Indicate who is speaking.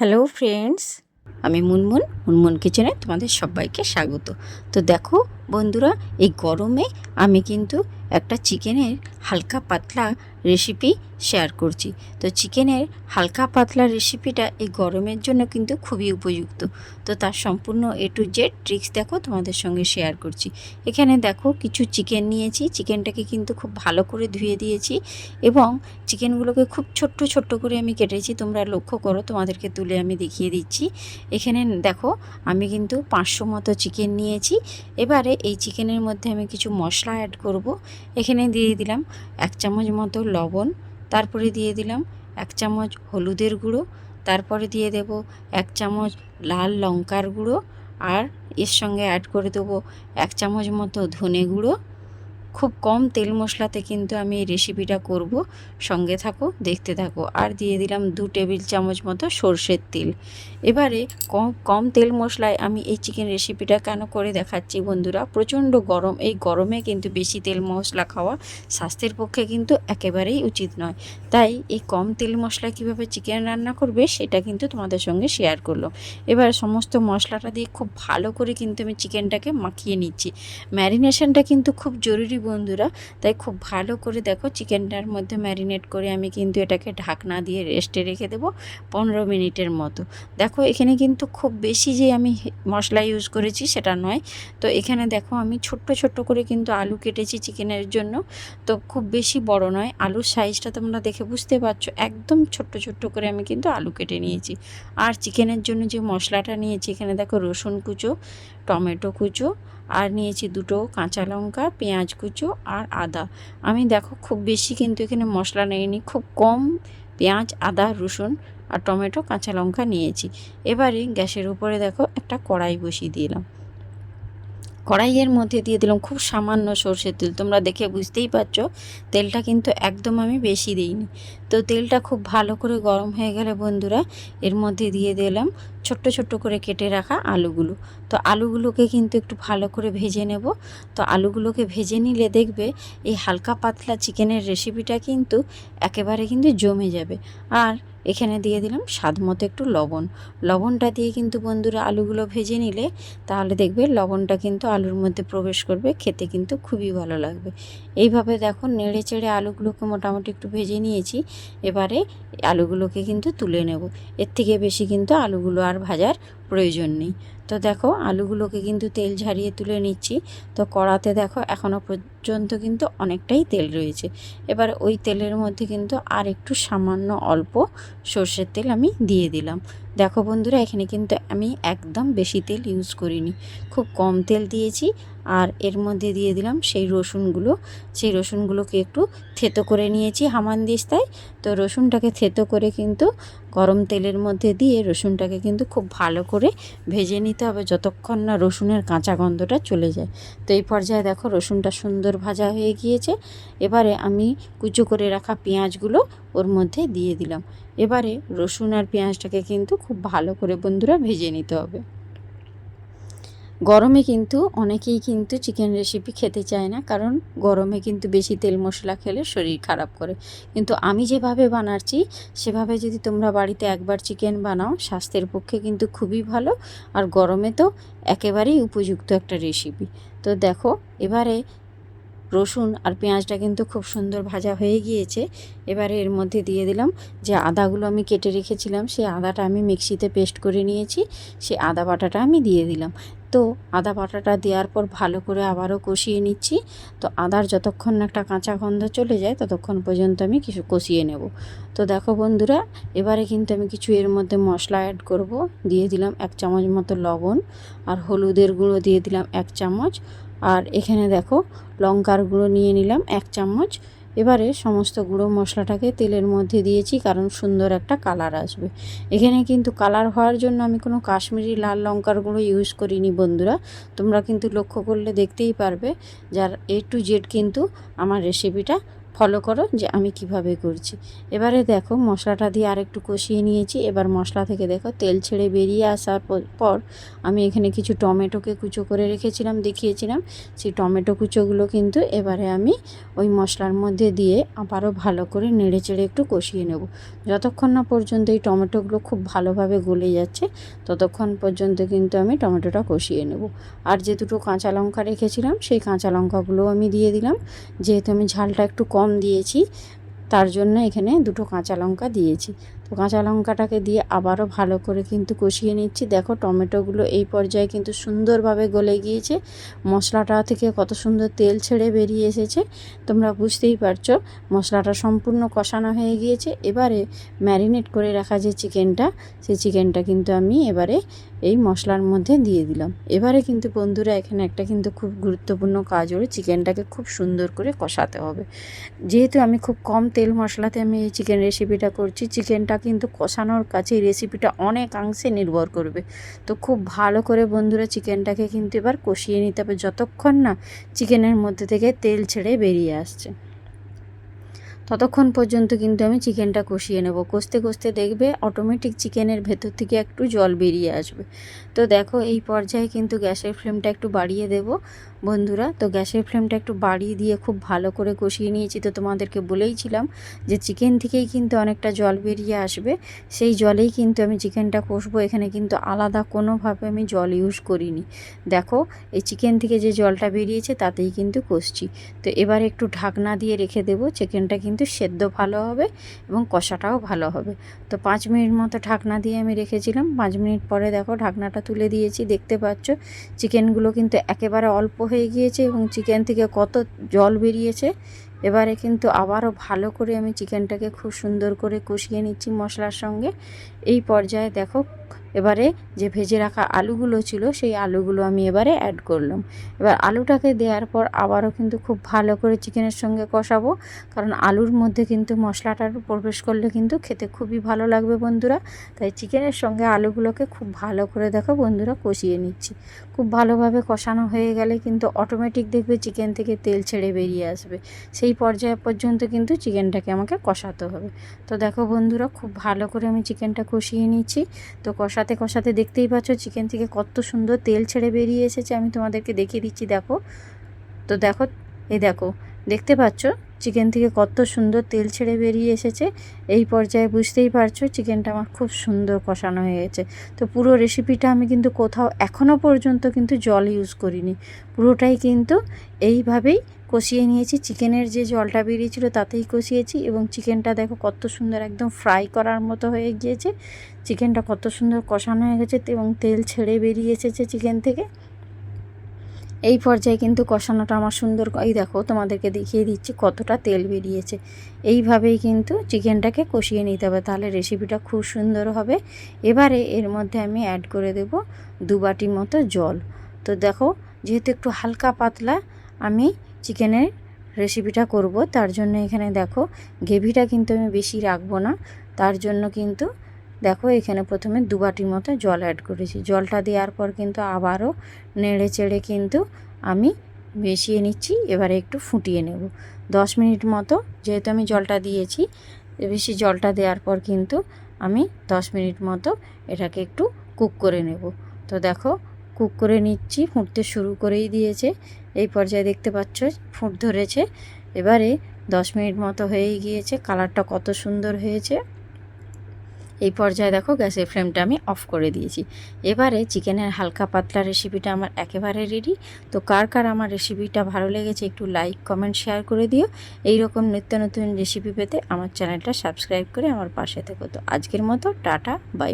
Speaker 1: Hello friends আমি মুনমুন মুনমুন কিচেনে তোমাদের সবাইকে স্বাগত। তো দেখো বন্ধুরা, এই গরমে আমি কিন্তু একটা চিকেনের হালকা পাতলা রেসিপি শেয়ার করছি। তো চিকেনের হালকা পাতলা রেসিপিটা এই গরমের জন্য কিন্তু খুবই উপযুক্ত। তো তার সম্পূর্ণ এ টু জেড ট্রিক্স দেখো তোমাদের সঙ্গে শেয়ার করছি। এখানে দেখো কিছু চিকেন নিয়েছি। চিকেনটাকে কিন্তু খুব ভালো করে ধুয়ে দিয়েছি এবং চিকেনগুলোকে খুব ছোট্ট ছোট্ট করে আমি কেটেছি। তোমরা লক্ষ্য করো, তোমাদেরকে তুলে আমি দেখিয়ে দিচ্ছি। এখানে দেখো আমি কিন্তু পাঁচশো মতো চিকেন নিয়েছি। এবারে এই চিকেনের মধ্যে আমি কিছু মশলা অ্যাড করব। এখানে দিয়ে দিলাম এক চামচ মতো লবণ, তারপরে দিয়ে দিলাম এক চামচ হলুদের গুঁড়ো, তারপরে দিয়ে দেব এক চামচ লাল লঙ্কার গুঁড়ো, আর এর সঙ্গে অ্যাড করে দেবো এক চামচ মতো ধনে গুঁড়ো খুব কম তেল মশলাতে কিন্তু আমি এই রেসিপিটা করব। সঙ্গে থাকো, দেখতে থাকো। আর দিয়ে দিলাম দু টেবিল চামচ মতো সর্ষের তেল। এবারে কম কম তেল মশলায় আমি এই চিকেন রেসিপিটা কেন করে দেখাচ্ছি বন্ধুরা? প্রচণ্ড গরম। এই গরমে কিন্তু বেশি তেল মশলা খাওয়া স্বাস্থ্যের পক্ষে কিন্তু একেবারেই উচিত নয়। তাই এই কম তেল মশলা কীভাবে চিকেন রান্না করবে সেটা কিন্তু তোমাদের সঙ্গে শেয়ার করলাম এবার সমস্ত মশলাটা দিয়ে খুব ভালো করে কিন্তু আমি চিকেনটাকে মাখিয়ে নিচ্ছি। ম্যারিনেশনটা কিন্তু খুব জরুরি বন্ধুরা। তাই খুব ভালো করে দেখো চিকেনটার মধ্যে ম্যারিনেট করে আমি কিন্তু এটাকে ঢাকনা দিয়ে রেস্টে রেখে দেবো পনেরো মিনিটের মতো। দেখো এখানে কিন্তু খুব বেশি যে আমি মশলা ইউজ করেছি সেটা নয়। তো এখানে দেখো আমি ছোট্ট ছোট্ট করে কিন্তু আলু কেটেছি চিকেনের জন্য। তো খুব বেশি বড় নয়, আলুর সাইজটা তোমরা দেখে বুঝতে পারছ। একদম ছোট্ট ছোট্ট করে আমি কিন্তু আলু কেটে নিয়েছি। আর চিকেনের জন্য যে মশলাটা নিয়েছি, এখানে দেখো রসুন কুচো, টমেটো কুচো আর নিয়েছি দুটো কাঁচা লঙ্কা, পেঁয়াজ কুচো আর আদা। আমি দেখো খুব বেশি কিন্তু এখানে মশলা নেইনি, খুব কম পেঁয়াজ, আদা, রসুন আর টমেটো, কাঁচা লঙ্কা নিয়েছি। এবারে গ্যাসের উপরে দেখো একটা কড়াই বসিয়ে দিলাম। কড়াইয়ের মধ্যে দিয়ে দিলাম খুব সামান্য সর্ষের তেল। তোমরা দেখে বুঝতেই পারছ, তেলটা কিন্তু একদম আমি বেশি দিইনি। তো তেলটা খুব ভালো করে গরম হয়ে গেলে বন্ধুরা, এর মধ্যে দিয়ে দিলাম ছোট্ট ছোট্ট করে কেটে রাখা আলুগুলো। তো আলুগুলোকে কিন্তু একটু ভালো করে ভেজে নেব। তো আলুগুলোকে ভেজে নিলে দেখবে এই হালকা পাতলা চিকেনের রেসিপিটা কিন্তু একেবারে কিন্তু জমে যাবে। আর এখানে দিয়ে দিলাম স্বাদ মতো একটু লবণ। লবণটা দিয়ে কিন্তু বন্ধুরা আলুগুলো ভেজে নিলে তাহলে দেখবে লবণটা কিন্তু আলুর মধ্যে প্রবেশ করবে, খেতে কিন্তু খুবই ভালো লাগবে। এইভাবে দেখো নেড়ে চেড়ে আলুগুলোকে মোটামুটি একটু ভেজে নিয়েছি। এবারে আলুগুলোকে কিন্তু তুলে নেব। এর থেকে বেশি কিন্তু আলুগুলো আর ভাজার প্রয়োজন নেই। তো দেখো, আলুগুলোকে কিন্তু তেল ঝারিয়ে তুলে নিচ্ছি। তো কড়াতে দেখো এখনও পর্যন্ত কিন্তু অনেকটাই তেল রয়েছে। এবার ওই তেলের মধ্যে কিন্তু আর একটু সামান্য অল্প সর্ষের তেল আমি দিয়ে দিলাম। দেখো বন্ধুরা, এখানে কিন্তু আমি একদম বেশি তেল ইউজ করিনি। খুব কম তেল দিয়েছি আর এর মধ্যে দিয়ে দিলাম সেই রসুনগুলো। সেই রসুনগুলোকে একটু থেতো করে নিয়েছি হামানদিস্তায় তো রসুনটাকে থেতো করে কিন্তু গরম তেলের মধ্যে দিয়ে রসুনটাকে কিন্তু খুব ভালো করে ভেজে নিতে হবে যতক্ষণ না রসুনের কাঁচা গন্ধটা চলে যায়। তো এই পর্যায়ে দেখো রসুনটা সুন্দর ভাজা হয়ে গিয়েছে। এবারে আমি কুচো করে রাখা পেঁয়াজগুলো ওর মধ্যে দিয়ে দিলাম। এবারে রসুন আর পেঁয়াজটাকে কিন্তু খুব ভালো করে বন্ধুরা ভেজে নিতে হবে। গরমে কিন্তু অনেকেই কিন্তু চিকেন রেসিপি খেতে চায় না, কারণ গরমে কিন্তু বেশি তেল মশলা খেলে শরীর খারাপ করে। কিন্তু আমি যেভাবে বানাচ্ছি, সেভাবে যদি তোমরা বাড়িতে একবার চিকেন বানাও, স্বাস্থ্যের পক্ষে কিন্তু খুবই ভালো। আর গরমে তো একেবারেই উপযুক্ত একটা রেসিপি তো দেখো, এবারে রসুন আর পেঁয়াজটা কিন্তু খুব সুন্দর ভাজা হয়ে গিয়েছে। এবারে এর মধ্যে দিয়ে দিলাম যে আদাগুলো আমি কেটে রেখেছিলাম, সেই আদাটা আমি মিক্সিতে পেস্ট করে নিয়েছি, সেই আদা বাটাটা আমি দিয়ে দিলাম। তো আদা বাটাটা দেওয়ার পর ভালো করে আবারও কষিয়ে নিচ্ছি। তো আদার যতক্ষণ একটা কাঁচা গন্ধ চলে যায়, ততক্ষণ পর্যন্ত আমি কিছু কষিয়ে নেব। তো দেখো বন্ধুরা, এবারে কিন্তু আমি কিছু এর মধ্যে মশলা অ্যাড করব। দিয়ে দিলাম এক চামচ মতো লবণ আর হলুদের গুঁড়ো দিয়ে দিলাম এক চামচ। আর এখানে দেখো লঙ্কার গুঁড়ো নিয়ে নিলাম এক চামচ। এবারে সমস্ত গুঁড়ো মশলাটাকে তেলের মধ্যে দিয়েছি কারণ সুন্দর একটা কালার আসবে। এখানে কিন্তু কালার হওয়ার জন্য আমি কোনো কাশ্মীরি লাল লঙ্কার গুঁড়ো ইউজ করিনি বন্ধুরা। তোমরা কিন্তু লক্ষ্য করলে দেখতেই পারবে। যার এ টু জেড কিন্তু আমার রেসিপিটা ফলো করো যে আমি কীভাবে করছি। এবারে দেখো মশলাটা দিয়ে আরেকটু কষিয়ে নিয়েছি। এবার মশলা থেকে দেখো তেল ছেড়ে বেরিয়ে আসার পর আমি এখানে কিছু টমেটোকে কুচো করে রেখেছিলাম, দেখিয়েছিলাম। সেই টমেটো কুচোগুলো কিন্তু এবারে আমি ওই মশলার মধ্যে দিয়ে আবারও ভালো করে নেড়ে চেড়ে একটু কষিয়ে নেব। যতক্ষণ না পর্যন্ত এই টমেটোগুলো খুব ভালোভাবে গলে যাচ্ছে, ততক্ষণ পর্যন্ত কিন্তু আমি টমেটোটা কষিয়ে নেব। আর যে দুটো কাঁচা লঙ্কা রেখেছিলাম, সেই কাঁচা লঙ্কাগুলোও আমি দিয়ে দিলাম। যেহেতু আমি ঝালটা একটু কম দিয়েছি তার জন্য এখানে দুটো কাঁচা লঙ্কা দিয়েছি। তো কাঁচা লঙ্কাটাকে দিয়ে আবারও ভালো করে কিন্তু কষিয়ে নিচ্ছি। দেখো টমেটোগুলো এই পর্যায়ে কিন্তু সুন্দরভাবে গলে গিয়েছে। মশলাটা থেকে কত সুন্দর তেল ছেড়ে বেরিয়ে এসেছে, তোমরা বুঝতেই পারছ। মশলাটা সম্পূর্ণ কষানো হয়ে গিয়েছে। এবারে ম্যারিনেট করে রাখা যে চিকেনটা, সেই চিকেনটা কিন্তু আমি এবারে এই মশলার মধ্যে দিয়ে দিলাম। এবারে কিন্তু বন্ধুরা এখানে একটা কিন্তু খুব গুরুত্বপূর্ণ কাজ হলো চিকেনটাকে খুব সুন্দর করে কষাতে হবে। যেহেতু আমি খুব কম তেল মশলাতে আমি এই চিকেন রেসিপিটা করছি, চিকেনটা কিন্তু কষানোর কাছে রেসিপিটা অনেকাংশে নির্ভর করবে। তো খুব ভালো করে বন্ধুরা চিকেনটাকে কিন্তু এবার কষিয়ে নিতে হবে যতক্ষণ না চিকেনের মধ্যে থেকে তেল ছেড়ে বেরিয়ে আসছে। ততক্ষণ পর্যন্ত কিন্তু আমি চিকেনটা কষিয়ে নেব। কষতে কষতে দেখবে অটোমেটিক চিকেনের ভেতর থেকে একটু জল বেরিয়ে আসবে। তো দেখো এই পর্যায়ে কিন্তু গ্যাসের ফ্লেমটা একটু বাড়িয়ে দেব। বন্ধুরা, তো গ্যাসের ফ্লেমটা একটু বাড়িয়ে দিয়ে খুব ভালো করে কষিয়ে নিয়েছি, তো তোমাদেরকে বলেইছিলাম যে চিকেন থেকেই কিন্তু অনেকটা জল বেরিয়ে আসবে। সেই জলেই কিন্তু আমি চিকেনটা কষবো, এখানে কিন্তু আলাদা কোনোভাবে আমি জল ইউজ করিনি। দেখো, এই চিকেন থেকে যে জলটা বেরিয়েছে তাতেই কিন্তু কষছি। তো এবার একটু ঢাকনা দিয়ে রেখে দেবো, চিকেনটা কিন্তু সেদ্ধ ভালো হবে এবং কষাটাও ভালো হবে। তো পাঁচ মিনিট মতো ঢাকনা দিয়ে আমি রেখেছিলাম, পাঁচ মিনিট পরে দেখো ঢাকনাটা তুলে দিয়েছি, দেখতে পাচ্ছ? চিকেনগুলো কিন্তু একেবারে অল্প হয়ে গিয়েছে এবং চিকেন থেকে কত জল বেরিয়েছে। এবারে কিন্তু আবারও ভালো করে আমি চিকেনটাকে খুব সুন্দর করে কষিয়ে নিচ্ছি মশলার সঙ্গে। এই পর্যায়ে দেখো এবারে যে ভেজে রাখা আলুগুলো ছিল, সেই আলুগুলো আমি এবারে অ্যাড করলাম। এবার আলুটাকে দেওয়ার পর আবারও কিন্তু খুব ভালো করে চিকেনের সঙ্গে কষাবো, কারণ আলুর মধ্যে কিন্তু মশলাটার প্রবেশ করলে কিন্তু খেতে খুবই ভালো লাগবে বন্ধুরা। তাই চিকেনের সঙ্গে আলুগুলোকে খুব ভালো করে দেখো বন্ধুরা কষিয়ে নিচ্ছি। খুব ভালোভাবে কষানো হয়ে গেলে কিন্তু অটোমেটিক দেখবে চিকেন থেকে তেল ছেড়ে বেরিয়ে আসবে। সেই পর্যায় পর্যন্ত কিন্তু চিকেনটাকে আমাকে কষাতে হবে। তো দেখো বন্ধুরা, খুব ভালো করে আমি চিকেনটা কষিয়ে নিচ্ছি। তো কষাতে কষাতে দেখতেই পাচ্ছ চিকেন থেকে কত সুন্দর তেল ছেড়ে বেরিয়ে এসেছে। আমি তোমাদেরকে দেখিয়ে দিচ্ছি, দেখো। তো দেখো, এই দেখো। দেখতে পাচ্ছ? চিকেন থেকে কত সুন্দর তেল ছেড়ে বেরিয়ে এসেছে। এই পর্যায়ে বুঝতেই পারছ চিকেনটা আমার খুব সুন্দর কষানো হয়ে গেছে। তো পুরো রেসিপিটা আমি কিন্তু কোথাও এখনও পর্যন্ত কিন্তু জল ইউজ করিনি। পুরোটাই কিন্তু এইভাবেই কষিয়ে নিয়েছি। চিকেনের যে জলটা বেরিয়েছিল তাতেই কষিয়েছি এবং চিকেনটা দেখো কত সুন্দর একদম ফ্রাই করার মতো হয়ে গিয়েছে। চিকেনটা কত সুন্দর কষানো হয়ে গেছে এবং তেল ছেড়ে বেরিয়ে এসেছে চিকেন থেকে। এই পর্যায়ে কিন্তু কষানোটা আমার সুন্দর এই দেখো তোমাদেরকে দেখিয়ে দিচ্ছি কতটা তেল বেরিয়েছে। এইভাবেই কিন্তু চিকেনটাকে কষিয়ে নিতে হবে, তাহলে রেসিপিটা খুব সুন্দর হবে। এবারে এর মধ্যে আমি অ্যাড করে দেব দু বাটি মতো জল। তো দেখো, যেহেতু একটু হালকা পাতলা, আমি চিকেনের রেসিপিটা করব, তার জন্য এখানে দেখো, গ্রেভিটা কিন্তু আমি বেশি রাখব না। তার জন্য কিন্তু দেখো এখানে প্রথমে দু বাটি মতো জল অ্যাড করেছি। জলটা দেওয়ার পর কিন্তু আবারও নেড়ে চেড়ে কিন্তু আমি মিশিয়ে নিচ্ছি, এবারে একটু ফুটিয়ে নেব। দশ মিনিট মতো যেহেতু আমি জলটা দিয়েছি বেশি জলটা দেওয়ার পর কিন্তু আমি দশ মিনিট মতো এটাকে একটু কুক করে নেব। তো দেখো, কুক করে নিচ্ছি, ফুটতে শুরু করেই দিয়েছে। এই পর্যায়ে দেখতে পাচ্ছ, ফুট ধরেছে। এবারে দশ মিনিট মতো হয়েই গিয়েছে, কালারটা কত সুন্দর হয়েছে। এই পর্যায়ে দেখো গ্যাসের ফ্লেমটা আমি অফ করে দিয়েছি। এবারে চিকেনের হালকা পাতলা রেসিপিটা আমার একেবারে রেডি তো কার কার আমার রেসিপিটা ভালো লেগেছে একটু লাইক কমেন্ট শেয়ার করে দিও। এই রকম নিত্য নতুন রেসিপি পেতে আমার চ্যানেলটা সাবস্ক্রাইব করে আমার পাশে থেকো। তো আজকের মতো, টাটা বাই